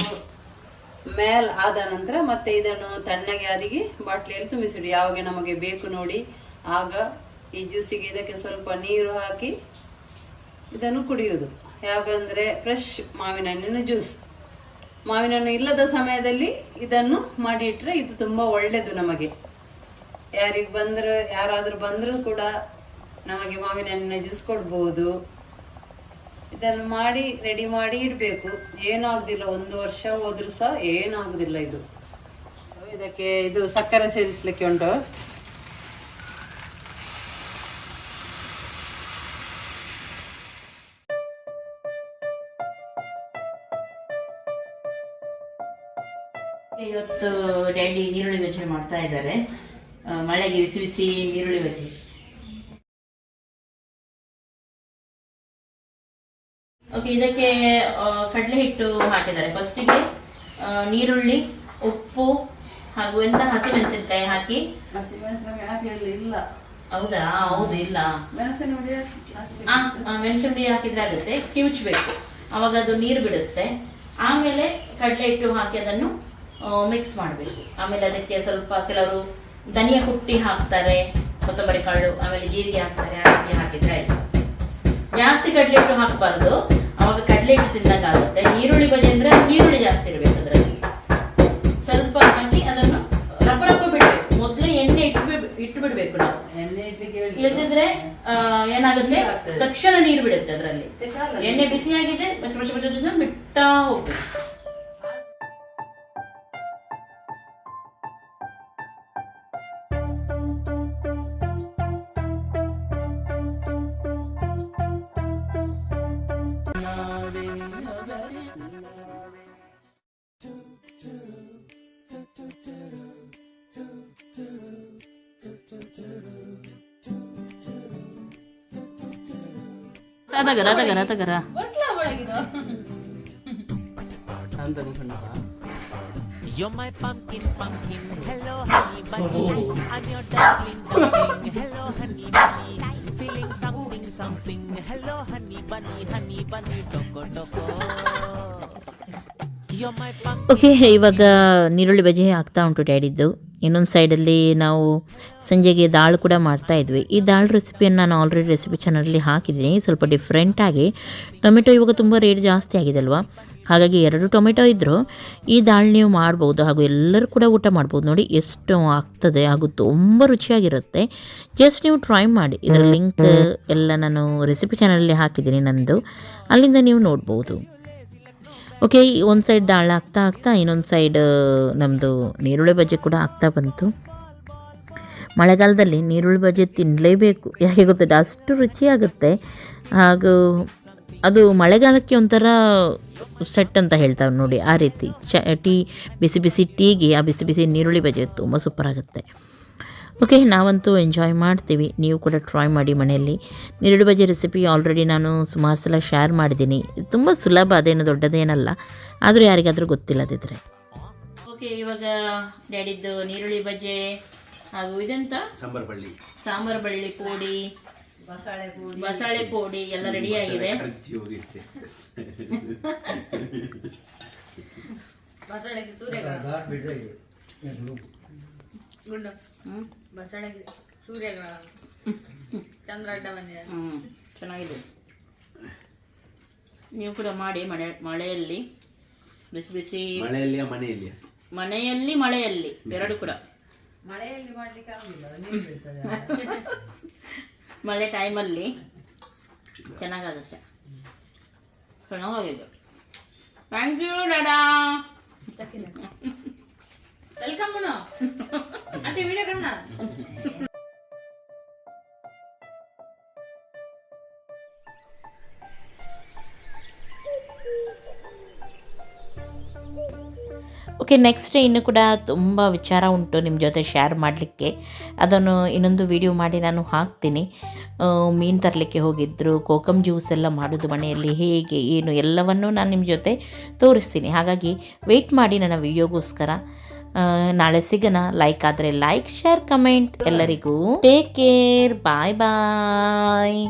ಮೇಲ್ ಆದ ನಂತರ ಮತ್ತೆ ಇದನ್ನು ತಣ್ಣಗೆ ಅದಿಗೆ ಬಾಟ್ಲಿಯಲ್ಲಿ ತುಂಬಿಸಿಡಿ. ಯಾವಾಗ ನಮಗೆ ಬೇಕು ನೋಡಿ. ಆಗ ಈ ಜ್ಯೂಸಿಗೆ ಇದಕ್ಕೆ ಸ್ವಲ್ಪ ನೀರು ಹಾಕಿ ಇದನ್ನು ಕುಡಿಯುವುದು. ಯಾಕಂದ್ರೆ ಫ್ರೆಶ್ ಮಾವಿನ ಹಣ್ಣಿನ ಜ್ಯೂಸ್ ಮಾವಿನ ಹಣ್ಣು ಇಲ್ಲದ ಸಮಯದಲ್ಲಿ ಇದನ್ನು ಮಾಡಿ ಇಟ್ಟರೆ ಇದು ತುಂಬಾ ಒಳ್ಳೆಯದು ನಮಗೆ. ಯಾರಿಗೆ ಬಂದ್ರೆ, ಯಾರಾದ್ರೂ ಬಂದರೂ ಕೂಡ ನಮಗೆ ಮಾವಿನ ಹಣ್ಣಿನ ಜ್ಯೂಸ್ ಕೊಡ್ಬೋದು. ಇದನ್ನು ಮಾಡಿ ರೆಡಿ ಮಾಡಿ ಇಡಬೇಕು. ಏನಾಗುದಿಲ್ಲ, ಒಂದು ವರ್ಷ ಹೋದರೂ ಸಹ ಏನಾಗೋದಿಲ್ಲ ಇದು. ಇದಕ್ಕೆ ಇದು ಸಕ್ಕರೆ ಸೇರಿಸ್ಲಿಕ್ಕೆ ಉಂಟು. ಇವತ್ತು ಡ್ಯಾಡಿ ಈರುಳ್ಳಿ ಬಜ್ಜಿ ಮಾಡ್ತಾ ಇದ್ದಾರೆ. ಮಳೆಗೆ ಬಿಸಿ ಬಿಸಿ ಈರುಳ್ಳಿ ಬಜ್ಜಿ ಓಕೆ ಇದಕ್ಕೆ ಕಡಲೆ ಹಿಟ್ಟು ಹಾಕಿದ್ದಾರೆ. ಫಸ್ಟಿಗೆ ನೀರುಳ್ಳಿ ಉಪ್ಪು ಹಾಗೂ ಎಂತ ಹಸಿಮೆಣಸಿನಕಾಯಿ ಹಾಕಿ. ಇಲ್ಲ. ಹೌದಾ? ಹೌದು ಇಲ್ಲ. ಮೆಣಸಿನ ಮೆಣಸಿನ ಹುಡಿ ಹಾಕಿದ್ರೆ ಆಗುತ್ತೆ. ಕಿವುಚ್ಬೇಕು. ಅವಾಗ ಅದು ನೀರು ಬಿಡುತ್ತೆ. ಆಮೇಲೆ ಕಡಲೆ ಹಿಟ್ಟು ಹಾಕಿ ಅದನ್ನು ಮಿಕ್ಸ್ ಮಾಡಬೇಕು. ಆಮೇಲೆ ಅದಕ್ಕೆ ಸ್ವಲ್ಪ ಕೆಲವರು ಧನಿಯಾ ಹುಟ್ಟಿ ಹಾಕ್ತಾರೆ ಕೊತ್ತಂಬರಿ ಕಾಳು ಆಮೇಲೆ ಜೀರಿಗೆ ಹಾಕ್ತಾರೆ ಹಾಕಿ ಹಾಕಿದ್ರೆ ಆಯ್ತು. ಜಾಸ್ತಿ ಕಡಲೆ ಹಿಟ್ಟು ಹಾಕಬಾರ್ದು. ಅವಾಗ ಕಡಲೆ ಹಿಟ್ಟು ತಿಂದಂಗೆ ಆಗುತ್ತೆ. ನೀರುಳ್ಳಿ ಬಜೆ ಅಂದ್ರೆ ಈರುಳ್ಳಿ ಜಾಸ್ತಿ ಇರಬೇಕು ಅದರಲ್ಲಿ. ಸ್ವಲ್ಪ ಹಾಕಿ ಅದನ್ನು ರಪ್ಪ ರಪ್ಪ ಬಿಡ್ಬೇಕು. ಮೊದಲು ಎಣ್ಣೆ ಇಟ್ಟು ಬಿಡ್ ಇಟ್ಟು ಬಿಡ್ಬೇಕು ನಾವು ಎಣ್ಣೆ ಇಲ್ಲದಿದ್ರೆ ಆ, ಏನಾಗುತ್ತೆ? ತಕ್ಷಣ ನೀರು ಬಿಡುತ್ತೆ ಅದರಲ್ಲಿ. ಎಣ್ಣೆ ಬಿಸಿ ಆಗಿದೆ तगरा तगरा तगरा बसला You're my pumpkin, pumpkin. Hello, honey bunny. I'm your dumpling, dumpling. Hello, honey bunny. Feeling something, something. Hello, honey bunny, honey bunny. Toko, toko. Okay ಇವಾಗ ನೀರುಳ್ಳಿ ಬಜ್ಜಿ ಆಗ್ತಾ ಉಂಟು ಡ್ಯಾಡಿದ್ದು ಇನ್ನೊಂದು ಸೈಡಲ್ಲಿ ನಾವು ಸಂಜೆಗೆ ದಾಳು ಕೂಡ ಮಾಡ್ತಾ ಇದ್ವಿ. ಈ ದಾಳು ರೆಸಿಪಿಯನ್ನು ನಾನು ಆಲ್ರೆಡಿ ರೆಸಿಪಿ ಚಾನಲಲ್ಲಿ ಹಾಕಿದ್ದೀನಿ. ಸ್ವಲ್ಪ ಡಿಫ್ರೆಂಟಾಗಿ ಟೊಮೆಟೊ ಇವಾಗ ತುಂಬ ರೇಟ್ ಜಾಸ್ತಿ ಆಗಿದೆ ಅಲ್ವಾ ಹಾಗಾಗಿ ಎರಡು ಟೊಮೆಟೊ ಇದ್ದರೂ ಈ ದಾಳು ನೀವು ಮಾಡ್ಬೋದು. ಹಾಗೂ ಎಲ್ಲರೂ ಕೂಡ ಊಟ ಮಾಡ್ಬೋದು. ನೋಡಿ ಎಷ್ಟು ಆಗ್ತದೆ. ಹಾಗೂ ತುಂಬ ರುಚಿಯಾಗಿರುತ್ತೆ. ಜಸ್ಟ್ ನೀವು ಟ್ರೈ ಮಾಡಿ. ಇದರ ಲಿಂಕ್ ಎಲ್ಲ ನಾನು ರೆಸಿಪಿ ಚಾನಲಲ್ಲಿ ಹಾಕಿದ್ದೀನಿ ನಂದು. ಅಲ್ಲಿಂದ ನೀವು ನೋಡ್ಬೋದು. ಓಕೆ ಒಂದು ಸೈಡ್ ದಾಳ ಆಗ್ತಾ ಆಗ್ತಾ ಇನ್ನೊಂದು ಸೈಡ್ ನಮ್ಮದು ನೀರುಳ್ಳಿ ಬಜ್ಜಿ ಕೂಡ ಆಗ್ತಾ ಬಂತು. ಮಳೆಗಾಲದಲ್ಲಿ ನೀರುಳ್ಳಿ ಬಜ್ಜಿ ತಿನ್ನಲೇಬೇಕು ಯಾಕೆ ಗೊತ್ತಿಲ್ಲ, ಅಷ್ಟು ರುಚಿಯಾಗುತ್ತೆ ಹಾಗೂ ಅದು ಮಳೆಗಾಲಕ್ಕೆ ಒಂಥರ ಸೆಟ್ ಅಂತ ಹೇಳ್ತಾವೆ ನೋಡಿ, ಆ ರೀತಿ. ಚ, ಟೀ, ಬಿಸಿ ಬಿಸಿ ಟೀಗೆ ಆ ಬಿಸಿ ಬಿಸಿ ನೀರುಳ್ಳಿ ಬಜ್ಜಿ ತುಂಬ ಸೂಪರ್ ಆಗುತ್ತೆ. ಓಕೆ ನಾವಂತೂ ಎಂಜಾಯ್ ಮಾಡ್ತೀವಿ. ನೀವು ಕೂಡ ಟ್ರೈ ಮಾಡಿ ಮನೆಯಲ್ಲಿ. ನೀರುಳ್ಳಿ ಬಜ್ಜಿ ರೆಸಿಪಿ ಆಲ್ರೆಡಿ ನಾನು ಸುಮಾರು ಸಲ ಶೇರ್ ಮಾಡಿದ್ದೀನಿ. ತುಂಬ ಸುಲಭ ಅದೇನು ದೊಡ್ಡದೇನಲ್ಲ. ಆದರೂ ಯಾರಿಗಾದರೂ ಗೊತ್ತಿಲ್ಲದಿದ್ದರೆ ಓಕೆ ಇವಾಗ ಡ್ಯಾಡಿದ್ದು ನೀರುಳ್ಳಿ ಬಜೆ ಹಾಗೂ ಇದೆಂತ? ಸಾಂಬಾರ್ ಬಳ್ಳಿ. ಸಾಂಬಾರ್ ಬಳ್ಳಿ ಪೋಡಿ ಬಸಳೆ ಪೋಡಿ. ಎಲ್ಲ ರೆಡಿ ಆಗಿದೆ. ಬಸಳೆ ಸೂರ್ಯಗ್ರಹಣ ಗುಂಡು. ಬಸಳೆಗೆ ಸೂರ್ಯಗಳ ಚಂದ್ರ ಅಡ್ಡ ಬಂದಿದೆ. ಹ್ಮ್ ಚೆನ್ನಾಗಿದೆ. ನೀವು ಕೂಡ ಮಾಡಿ ಮಳೆ ಮಳೆಯಲ್ಲಿ ಬಿಸಿ ಬಿಸಿ ಮಳೆಯಲ್ಲಿಯ ಮನೆಯಲ್ಲಿ ಮನೆಯಲ್ಲಿ ಮಳೆಯಲ್ಲಿ ಎರಡು ಕೂಡ. ಮಳೆಯಲ್ಲಿ ಮಾಡ್ಲಿಕ್ಕೆ ಆಗುದಿಲ್ಲ ನೀರು ಬೀಳ್ತದೆ ಮಳೆ ಟೈಮಲ್ಲಿ ಚೆನ್ನಾಗಾಗುತ್ತೆ. ಚೆನ್ನಾಗಿದೆ ಥ್ಯಾಂಕ್ ಯು ಡಾಡಾ. ವೆಲ್ಕಮ್ ವಿಡಿಯೋ ಓಕೆ ನೆಕ್ಸ್ಟ್ ಇನ್ನು ಕೂಡ ತುಂಬ ವಿಚಾರ ಉಂಟು ನಿಮ್ಮ ಜೊತೆ ಶೇರ್ ಮಾಡಲಿಕ್ಕೆ. ಅದನ್ನು ಇನ್ನೊಂದು ವಿಡಿಯೋ ಮಾಡಿ ನಾನು ಹಾಕ್ತೀನಿ. ಮೀನು ತರಲಿಕ್ಕೆ ಹೋಗಿದ್ದರು ಕೋಕಮ್ ಜ್ಯೂಸ್ ಎಲ್ಲ ಮಾಡೋದು ಮನೆಯಲ್ಲಿ ಹೇಗೆ, ಏನು ಎಲ್ಲವನ್ನೂ ನಾನು ನಿಮ್ಮ ಜೊತೆ ತೋರಿಸ್ತೀನಿ. ಹಾಗಾಗಿ ವೆಯ್ಟ್ ಮಾಡಿ ನನ್ನ ವಿಡಿಯೋಗೋಸ್ಕರ ನಾಳೆ ಸಿಗೋಣ. ಲೈಕ್ ಆದ್ರೆ ಲೈಕ್ ಶೇರ್ ಕಮೆಂಟ್ ಎಲ್ಲರಿಗೂ ಟೇಕ್ ಕೇರ್ ಬಾಯ್ ಬಾಯ್